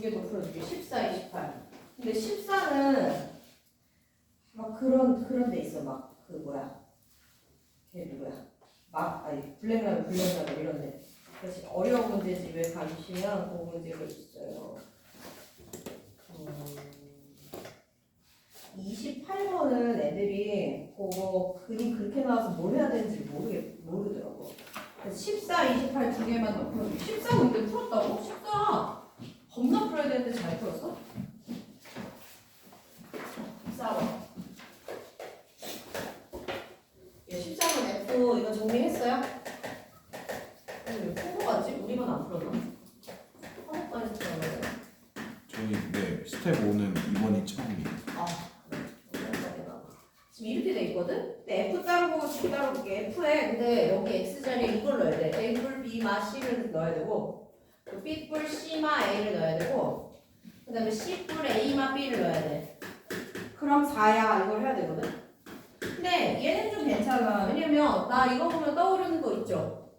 두 개 더 풀어줄게. 14, 28. 근데 14는 막 그런 그런 데 있어. 막 그 뭐야? 걔 누구야? 막 아니 블랙라벨 블랙라벨 이런 데. 그래서 어려운 문제집에 가시면 그 문제가 있어요. 음, 28번은 애들이 그거 그림 그렇게 나와서 뭘 해야 되는지 모르겠 모르더라고. 그래서 14, 28 두 개만 더 풀어. 14 근데 풀었다고? 14 잘 풀었어? 14번. 예, 14번 F 이거 정리했어요? 왜 푼거 같지? 우리만 안 풀었나? 한국까지 풀었는데. 저희 네 스텝 5는 이번이 처음이에요. 아, 오랜만이다. 지금 이렇게 돼 있거든? 근데 F 자르고 C 자르게 F에 근데 여기 X 자리에 이걸 넣어야 돼. A 뿔 B 마 C를 넣어야 되고 그 B 뿔 C 마 A를 넣어야 되고 그 다음에 C 뿔 A 마 B를 넣어야 돼. 그럼 4야 이걸 해야 되거든? 근데 얘는 좀 괜찮아. 왜냐면 나 이거 보면 떠오르는 거 있죠?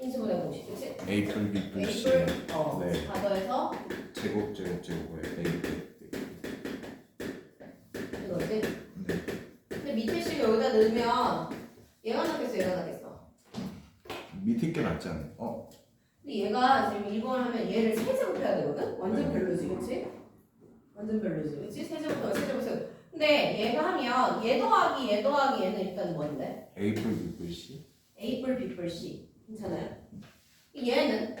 인수분해 공식, 그치? A 플 B 플 A C 뿔, 어, 네. 다 더해서 제곱 제곱 제곱에 A 플 이거지? 네. 근데 밑에 식 여기다 넣으면 얘가 낫겠어 얘가 낫겠어 밑에 게 낫지 않아요? 어 근데 얘가 지금 2번 하면 얘를 세제곱 해야 되거든? 완전 네. 별로지 그치? 완전 별로지 그치? 세제곱 하면 세제곱 세제곱 근데 얘가 하면 얘 더하기 얘 더하기 얘는 일단 뭔데? A 플 B 플 C A 뿔 B 뿔 C 괜찮아요? 얘는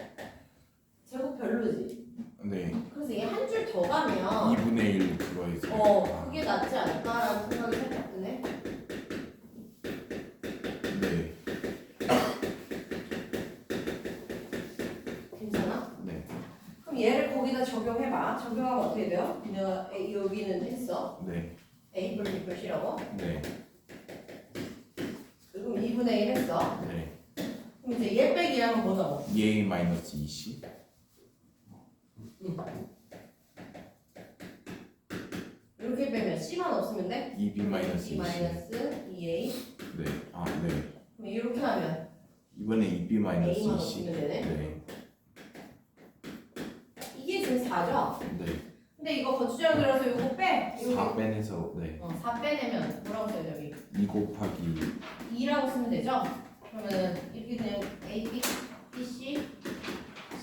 제곱 별로지 네 그래서 얘 한 줄 더 가면 2분의 1 들어있어요. 어 그게 낫지 않을까라는 생각이 살짝 드네 네. 괜찮아? 네. 그럼 얘를 거기다 적용해봐. 적용하면 내가 A, 여기는 했어. 네. A 뿔 B 뿔이라고. 네. 그럼 2분의 1 했어. 네. 그럼 이제 얘 빼기 하면 뭐 나와? EA 마이너스 2C 이렇게 빼면 C만 없으면 돼? 2B 마이너스 2 2C 마이너스 2A. 네. 아 네. 그럼 이렇게 하면 이번에 2B 마이너스 A만 2C 없으면 되네. 네. 이게 지금 4죠? 네. 근데 이거 거추장 들어서 이거 빼. 이거 4 빼내서 네. 어, 4 빼내면 뭐라고 돼, 여기? 2 곱하기 2라고 쓰면 되죠? 그러면 이렇게 그냥 A, B, B, C,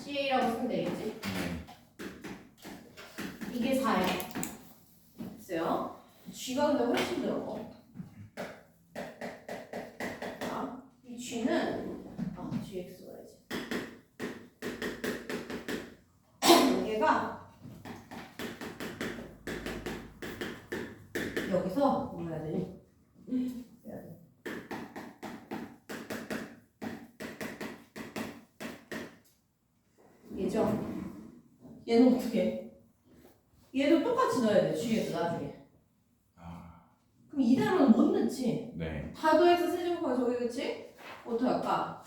CA라고 쓰면 되겠지? 네. 이게 4야. 됐어요? G가 근데 훨씬 들어. 자, 이 G는, 아, GX 가야지. 얘가 여기서 뭐 해야 되니? 해야 돼. 얘죠? 얘는 어떻게 해? 얘도 똑같이 넣어야 돼, G에서 나중에. 아, 그럼 이대로는 못 넣지. 네. 다 더해서 세제곱하면 저기 그치? 어떻게 할까?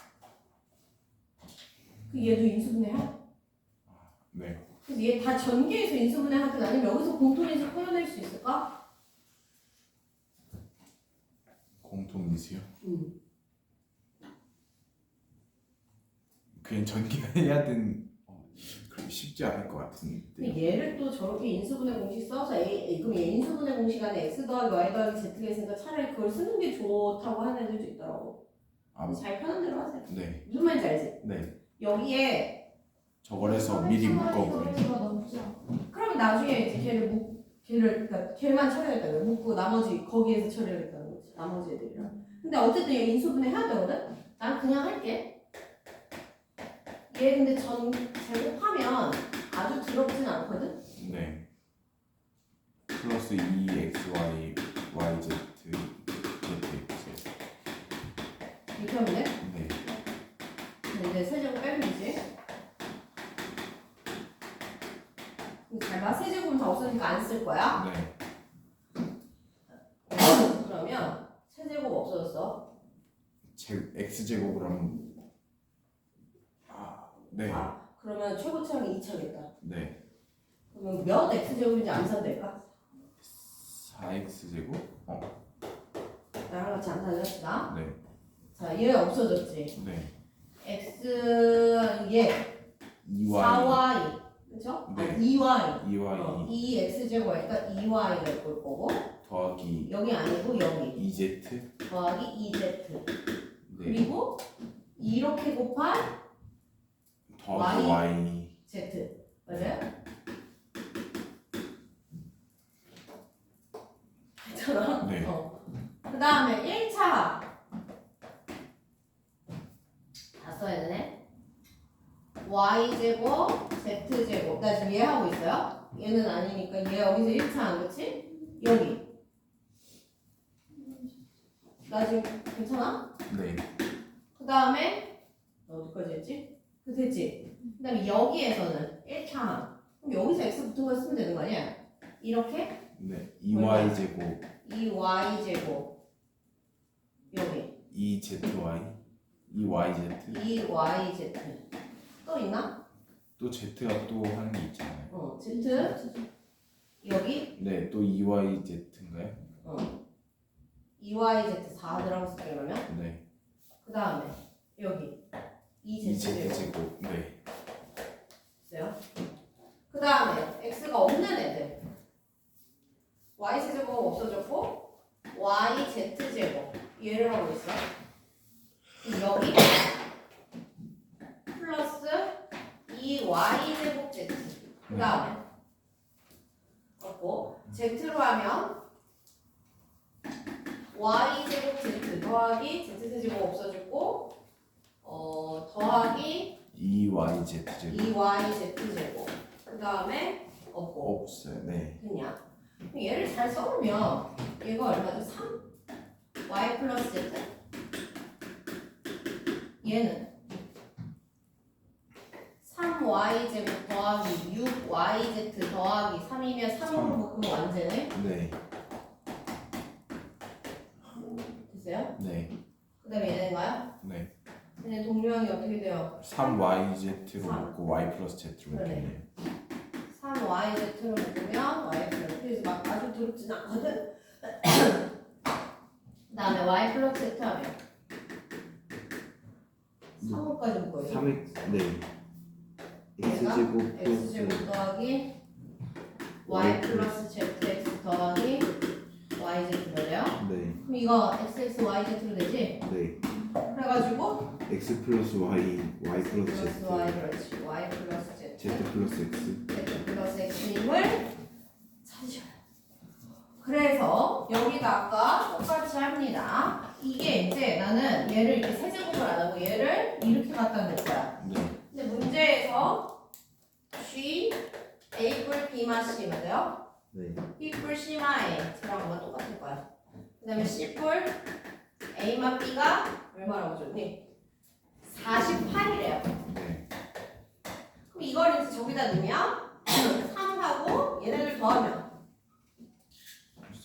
그 얘도 인수분해야? 네. 그래서 얘 다 전개해서 인수분해 하든 아니면 여기서 공통인수 풀어낼 수 있을까? 공통 미수요? 응. 그냥 전개해야 되는 어, 쉽지 않을 것 같은데. 근데 얘를 또 저렇게 인수분해 공식 써서 A, 그럼 얘 인수분해 공식 안에 X 더하기 Y 더하기 Z가 있으니까 차라리 그걸 쓰는 게 좋다고 하는 애들도 있더라고. 아. 근데 잘 편한 대로 하세요. 네. 무슨 말인지 알지? 네. 여기에 저걸 해서 미리 묶어버려. 그러면 나중에 이제 걔를 묶 걔를 그러니까 걔만 처리하겠다는 거야. 묶고 나머지 거기에서 처리하겠다는 거지. 나머지 애들이랑. 근데 어쨌든 얘 인수분해 해야 되거든. 난 그냥 할게. 얘 근데 전 제곱하면 아주 더럽진 않거든. 네. 플러스 2xy yz zx. 이렇게 하면 돼. 네. 근데 이제 세제곱 빼면 되지. 잘 봐. 세제곱은 다 없으니까 안 쓸 거야. 네. 그러면 세제곱 없어졌어. 제 x 하면 아, 네. 자, 그러면 최고차항이 2차겠다. 네. 그러면 몇 x제곱인지 암산될까? 4x 제곱? 어. 나랑 같이 암산합시다. 네. 자, 얘 없어졌지. 네. x 얘 2y 4y 그쵸? 네. 아니 2y 2y 어, 2x 제곱이니까 2y를 볼 거고. 더하기 여기 아니고 여기. 2z 더하기 2z 네. 그리고 이렇게 곱한 더하기 y z 맞아요? 괜찮아? 네. 어. 그 다음에 1차 다 써야 되네 y제곱 z제곱 나 지금 얘 하고 있어요? 얘는 아니니까 얘 여기서 1차 안 그치? 여기 나 지금 괜찮아? 네 그 다음에 어디까지 했지? 그 됐지? 그 다음에 여기에서는 1차 그럼 여기서 x 붙은 거 쓰면 되는 거 아니야? 이렇게 네 2y 제곱 2y제곱 여기 2zy 2yz 2yz 또 있나? 또 z가 또 하는 게 있잖아요. 어 z? 여기? 네또 2yz인가요? 어. 2yz 4 들어갔을 때 그러면? 네. 그 다음에 여기 2z 2z 제곱 제곱. 네 있어요? 그 다음에 x가 없는 애들 y제곱 없어졌고 yz제곱 얘를 하고 있어 여기 플러스 2y제곱 z 그 다음에 없고 z로 하면 y제곱 z 더하기 z제곱 없어졌고 어 더하기 2yz 제곱 2yz 제곱 그 다음에 없고 없어요 네 그냥 그럼 얘를 잘 써보면 얘가 얼마죠? 3 y 플러스 z 얘는 3y 제곱 더하기 6yz 더하기 3이면 3으로 삼. 묶으면 완전해 네, 됐어요? 네, 그 다음에 얘는가요? 네. 얘는 동류항이 어떻게 돼요? 3yz로 삼. 먹고 y 플러스 z로. 먹겠네요. 3yz로 묶으면 y 플러스 그래서 막 아주 두렵진 않거든 그 다음에 y 플러스 z 하면 3호까지 묶어요 3x 네 x제곱 x제곱 플러스 더하기 y 플러스 zx 더하기 yz 되래요 네 그럼 이거 xx yz로 되지? 네 그래가지고 x 플러스 y y 플러스 플러스 z y 그렇지 y 플러스 z z 플러스 x z 플러스 x임을 찾으셔요. 그래서 여기가 아까 똑같이 합니다. 이게 이제 나는 얘를 이렇게 세제곱을 안 하고 얘를 이렇게 갖다 놓을 거야. 네, 근데 문제에서 G A 뿔 B 마 C 맞아요? 네 B 뿔 C 마 A 랑 아마 똑같을 거야. 그 다음에 C 뿔 A 마 B가 얼마라고 줬니? 48이래요. 네, 그럼 이걸 이제 저기다 넣으면 3하고 얘네들 더하면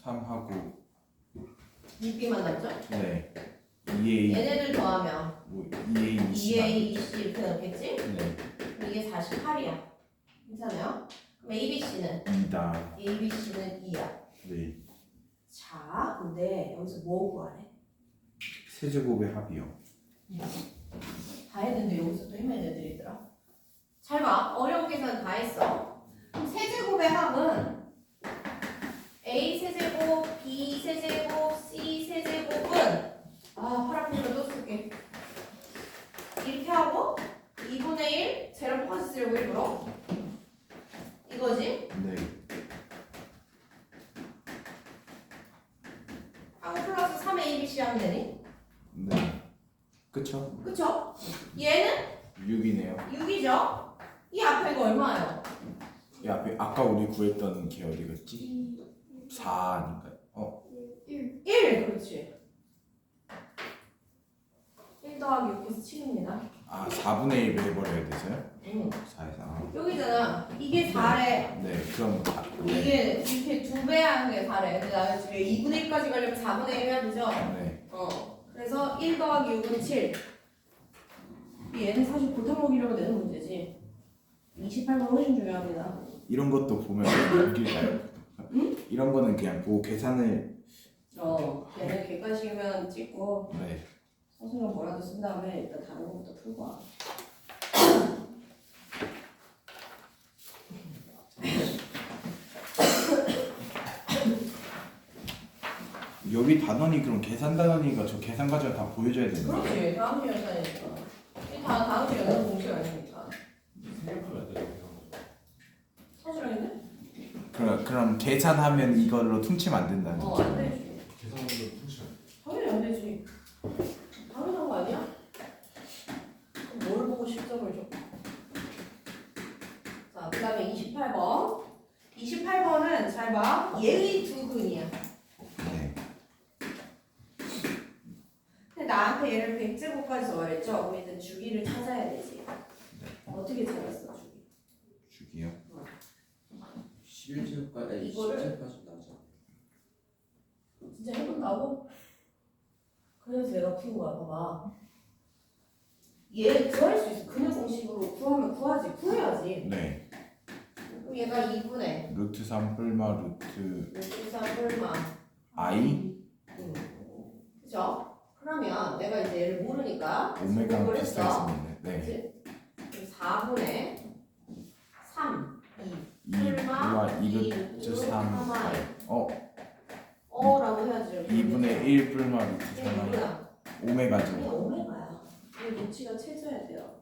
3하고 6B만 남죠? 네, 2a 얘네들 더하면 뭐 2a 2A, 20 이렇게 넣겠지? 네, 그럼 이게 48이야. 괜찮아요? 그럼 ABC는 2다. ABC는 2야. 네 자, 근데 여기서 뭐 구하래? 세제곱의 합이요. 다 했는데 여기서 또 헤매는 있더라. 잘 봐. 어려운 계산 다 했어. 그럼 세제곱의 합은 A 세제곱, B 세제곱, C 세제곱은 아, 파란색으로 또 쓸게. 이렇게 하고 2분의 1 제로 똑같이 쓰려고 일부러 이거지? 네, 하고 플러스 3ABC 하면 되니? 네. 그쵸? 그쵸? 얘는 6이네요. 6이죠? 이 앞에 이거 얼마예요? 이 앞에 아까 우리 갔지? 4 아닌가요? 어, 1 그렇지. 1 더하기 6에서 7입니다. 아 4분의 1 해버려야 돼서요? 응. 4에서. 아, 여기잖아. 이게 4래. 네, 그럼 다, 네, 이게 이렇게 두 배 하는 게 4래. 근데 나는 지금 2분의 1까지 가려면 4분의 1 해야 되죠? 네, 어. 그래서 1 더하기 6은 7 얘는 사실 골탕 먹이려고 내는 문제지 훨씬 중요합니다. 이런 것도 보면 넘길까요? 이런 거는 그냥 보고 계산을 어, 얘는 객관식이면 찍고 네. 서술형 뭐라도 쓴 다음에 일단 다른 것부터 풀고 와. 여기 단원이 그럼 계산 단원이니까 저 계산 과정 다 보여줘야 되는 거예요. 그렇지, 다음 주연산이니까. 다 다음 주연산 공식 아닙니까? 그럼 그럼 계산하면 이걸로 퉁치면 안 된다는 어, 거죠? 안 되지. 계산하면 funktion. 당연히 안 되지. 당연한 거 아니야? 그럼 뭘 보고 10점을 줘? 자, 그 다음에 28번. 28번은 잘 봐. 예의 두 근이야. 네. 근데 나한테 얘를 100제곱까지 써버렸죠? 그럼 일단 주기를 찾아야 되지. 어떻게 찾았어, 주기? 주기요? 11제곱까지 아니 이거를? 10제곱까지 나죠. 진짜 해본다고? 그래서 내가 푼 거야, 봐봐. 얘 구할 수 있어. 그냥 공식으로 구하면 구하지. 구해야지. 네. 그럼 얘가 2분의 루트 3 뿔마 루트 63 뿔마 i 응. 그죠? 그러면 내가 이제 얘를 모르니까 비슷하게 했어. 네. 그치? 4분의 3, 2 2 뿔마 뿔마 2 루트 3 3i 어? 어라고 해야지 2분의 1 뿔마 루트 이게 3i 누구야? 이게 오메가죠. 오메가야 이 노치가 채져야 돼요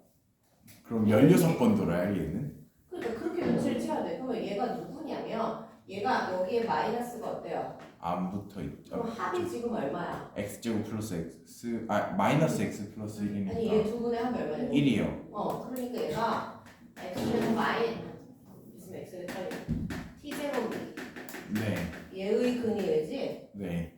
그럼 16번 돌아요 얘는? 그러니까 그렇게 노치를 채야 돼 그러면 얘가 누구냐면 얘가 여기에 마이너스가 어때요? 안 붙어 있죠. 그럼 합이 지금 얼마야? x제곱 플러스 x 아 마이너스 x 플러스 아니 얘 1이니까 두 분의 합이 얼마냐고 1이요. 어, 그러니까 얘가 x는 마이 무슨 빨리 t 제곱이 네. 얘의 근이 얘지, 네.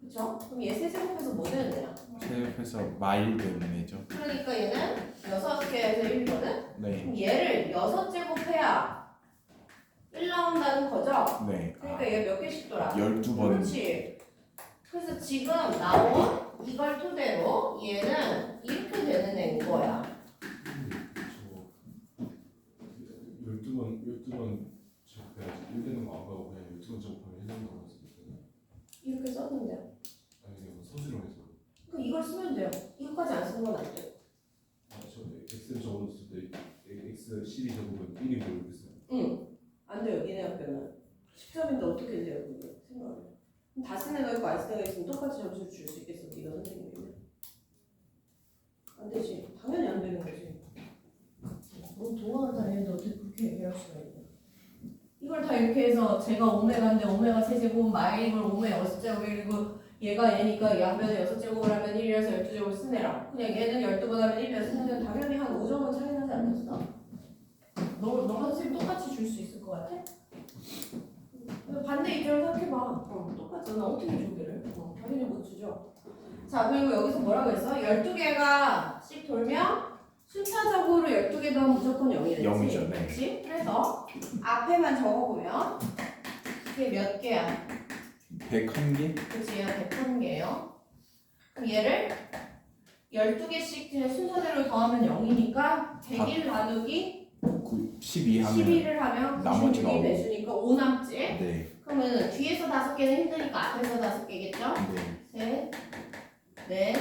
그렇죠? 그럼 얘 세제곱해서 뭐 되는 거야? 제곱해서 마일 되는 애죠. 그러니까 얘는 여섯 개에서 1거든. 네. 그럼 얘를 여섯 제곱해야 1 나온다는 거죠? 네. 그러니까 얘몇 개씩 돌아? 12번. 그렇지. 그래서 지금 나온 이걸 토대로 얘는 이렇게 되는 애인 거야. 저 12번 12번 0.5%면 1년도 안 쓰니까 이렇게 썼는데요. 아니 뭐 이거 서술형에서 그럼 이걸 쓰면 돼요. 이거까지 안 쓰는 건 안 돼요. 아, 저 x를 적어놓을 때 x 10이 적으면 1이 뭐 이렇게 써요 응. 안 돼요. 얘네 학교는. 10점인데 어떻게 돼요? 그거 생각을. 그럼 다 쓰는 애가 있고 안 쓰는 애가 있으면 똑같이 점수를 줄 수 있겠어. 네가 선생님이면. 안 되지. 당연히 안 되는 거지. 뭐 동화를 다니는데 어떻게 그렇게 얘기할 수가 있나? 이걸 다 이렇게 해서 제가 오메가인데 오메가 세제곱 마이걸 오메 여섯 제곱 그리고 얘가 얘니까 이 앞면에 여섯 제곱을 하면 1이라서 12제곱을 쓰내라. 그냥 얘는 12번 하면 1이라서 쓰면 당연히 한 5점은 차이 나지 않겠어? 너, 너가 선생님 똑같이 줄 수 있을 것 같아? 반대 입장을 생각해봐. 어, 똑같잖아. 어떻게 줘, 걔를? 어, 당연히 못 주죠. 자, 그리고 여기서 뭐라고 했어? 12개가 씩 돌면 순차적으로 12개 더하면 무조건 0이 되지. 영이죠, 네. 그치? 그래서 앞에만 적어보면 이게 몇 개야? 101개? 그치? 얘가 101개예요. 그럼 얘를 12개씩 그냥 순서대로 더하면 0이니까 101 나누기 12 하면 12를 하면 나머지가 96이 오고. 되주니까 5 남지? 네. 그러면 뒤에서 다섯 개는 힘드니까 앞에서 다섯 개겠죠? 네. 셋, 넷,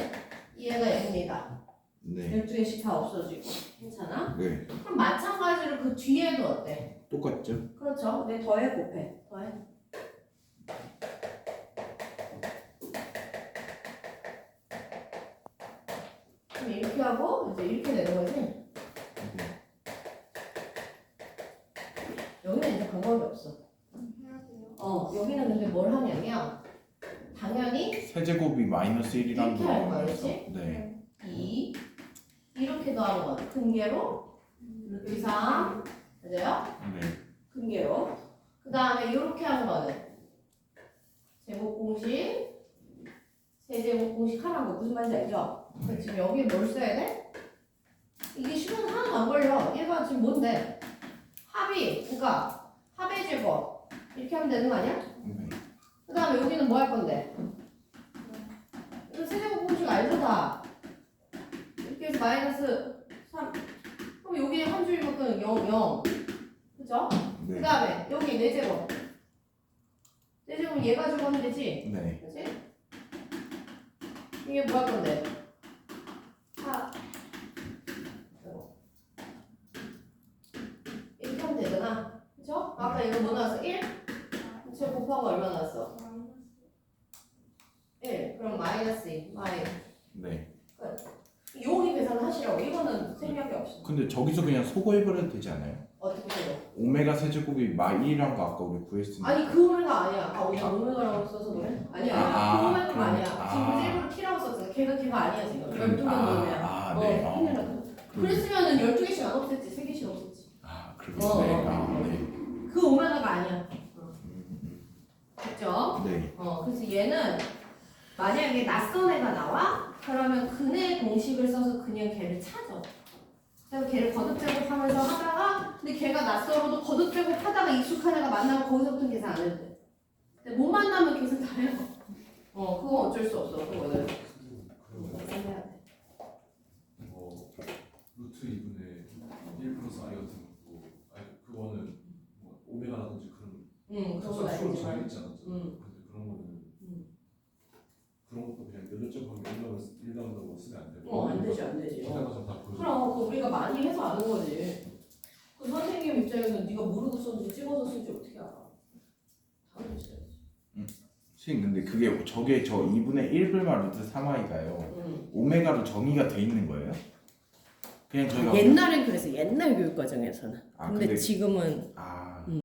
얘가 0입니다. 네. 12개씩 다 없어지고. 괜찮아? 네. 그럼 마찬가지로 그 뒤에도 어때? 똑같죠? 그렇죠. 근데 더해 곱해. 더해. 그럼 이렇게 하고 이제 이렇게 되는 거지? 네. 여기는 이제 방법이 없어. 어, 여기는 근데 뭘 하냐면 당연히 세제곱이 마이너스 1이라는 이렇게 거할 나와서 거였지? 네. 2 이렇게 더하는 거야. 루트 3 맞아요? 네. 큰 개로 그 다음에 이렇게 하는 거는 제곱 공식 세제곱 공식 하는 거 무슨 말인지 알죠? 그럼 지금 여기에 뭘 써야 돼? 이게 시간 하나도 안 걸려. 얘가 지금 뭔데? 합이 그러니까 합의 제곱 이렇게 하면 되는 거 아니야? 네. 그 다음에 여기는 뭐 할 건데? 이거 세제곱 공식 알죠 다? 마이너스 3 그럼 여기 한 줄만큼 0, 0 그죠? 그 네. 다음에 여기 4제곱 4제곱 얘 가지고 하면 되지? 네. 그치? 이게 뭐 할 건데? 4 이렇게 하면 되잖아 그죠? 아까 이거 뭐 나왔어? 1? 제곱하고 얼마 나왔어? 마이너스 2 마이 네. 계산하시라고 이거는 생략이 없어 근데 저기서 그냥 소거해버려도 되지 않아요? 어떻게 해요? 오메가 세제곱이 마 1이란 거 아까 우리 구했으니까. 아니 그 오메가 아니야 아 오늘 오메가라고 써서 그래? 아니야 아, 그 오메가가 그럼, 아니야 아. 지금 일부러 T라고 썼잖아 걔가 걔가 아니야 지금 그럼- 12명 아, 오메야 아, 네. 어 어. 큰일 났다 그랬으면은 12개씩 안 없앴지 3개씩 없앴지 아, 어, 그러겠네. 어. 아, 네. 그 오메가가 아니야 음, 됐죠? 음. 네. 어, 그래서 얘는 만약에 낯선 애가 나와? 그러면 그네 공식을 써서 그냥 걔를 찾아. 그래서 걔를 거듭 제곱 하면서 하다가 근데 걔가 낯설어도 거듭 제곱 하다가 익숙한 애가 만나면 거기서부터 계산 안 해도 돼. 근데 못 만나면 계산 다 해요. 어, 그건 어쩔 수 없어. 그거는. 그러면 해야 돼. 뭐 루트 2분의 1 플러스 i 같은 것도 아니 그거는 뭐 오메가라든지 그런 응, 알지만. 정해있지 않았죠. 음. 근데 그런 거는 음. 그런 것도 그냥 면접하면 1 나온다고 쓰면 안 되고 어, 안 되지, 안 되지. 어. 기사가서 다 보여줘. 그럼 그 우리가 많이 해서 아는 거지. 그 선생님 입장에서 네가 모르고 썼는지 찍어서 쓴지 어떻게 알아? 당연히 써야지. 선생님 근데 그게 저게 저 2분의 1불만 루트 3i가요. 응. 오메가로 정의가 돼 있는 거예요? 그냥 저희가 옛날엔 그래서 옛날 교육 과정에서는. 아, 근데, 근데- 지금은 아